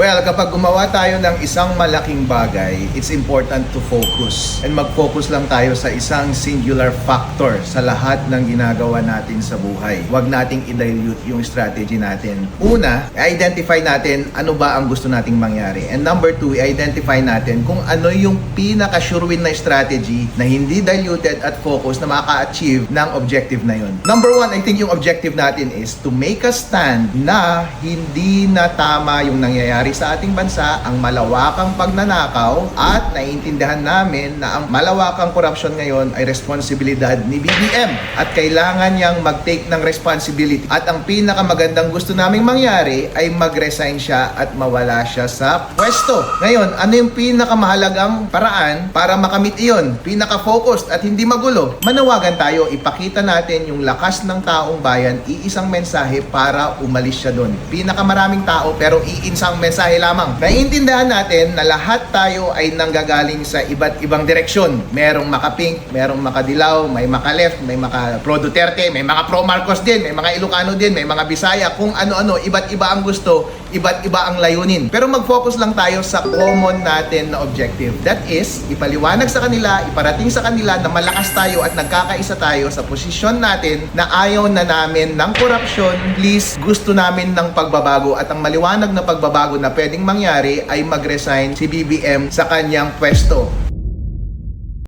Well, kapag gumawa tayo ng isang malaking bagay, it's important to focus. And mag-focus lang tayo sa isang singular factor sa lahat ng ginagawa natin sa buhay. Huwag nating i-dilute yung strategy natin. Una, identify natin ano ba ang gusto nating mangyari. And number two, i-identify natin kung ano yung pinaka-sure win na strategy na hindi diluted at focus na maka-achieve ng objective na yun. Number one, I think yung objective natin is to make a stand na hindi na tama yung nangyayari sa ating bansa, ang malawakang pagnanakaw at naiintindihan namin na ang malawakang corruption ngayon ay responsibilidad ni BBM at kailangan niyang mag-take ng responsibility at ang pinakamagandang gusto naming mangyari ay mag-resign siya at mawala siya sa pwesto. Ngayon, ano yung pinakamahalagang paraan para makamit iyon? Pinaka-focused at hindi magulo. Manawagan tayo, ipakita natin yung lakas ng taong bayan, iisang mensahe para umalis siya doon. Pinakamaraming tao pero iinsang mensahe lamang. Naiintindihan natin na lahat tayo ay nanggagaling sa iba't ibang direksyon. Merong maka-pink, merong makadilaw, may maka-left, may maka-pro Duterte, may mga pro Marcos din, may mga Ilocano din, may mga Bisaya, kung ano-ano, iba't iba ang gusto, iba't iba ang layunin. Pero mag-focus lang tayo sa common natin na objective. That is, ipaliwanag sa kanila, iparating sa kanila na malakas tayo at nagkakaisa tayo sa posisyon natin na ayaw na namin ng korupsyon. Please, gusto namin ng pagbabago at ang maliwanag na pagbabago na pwedeng mangyari ay mag-resign si BBM sa kanyang pwesto.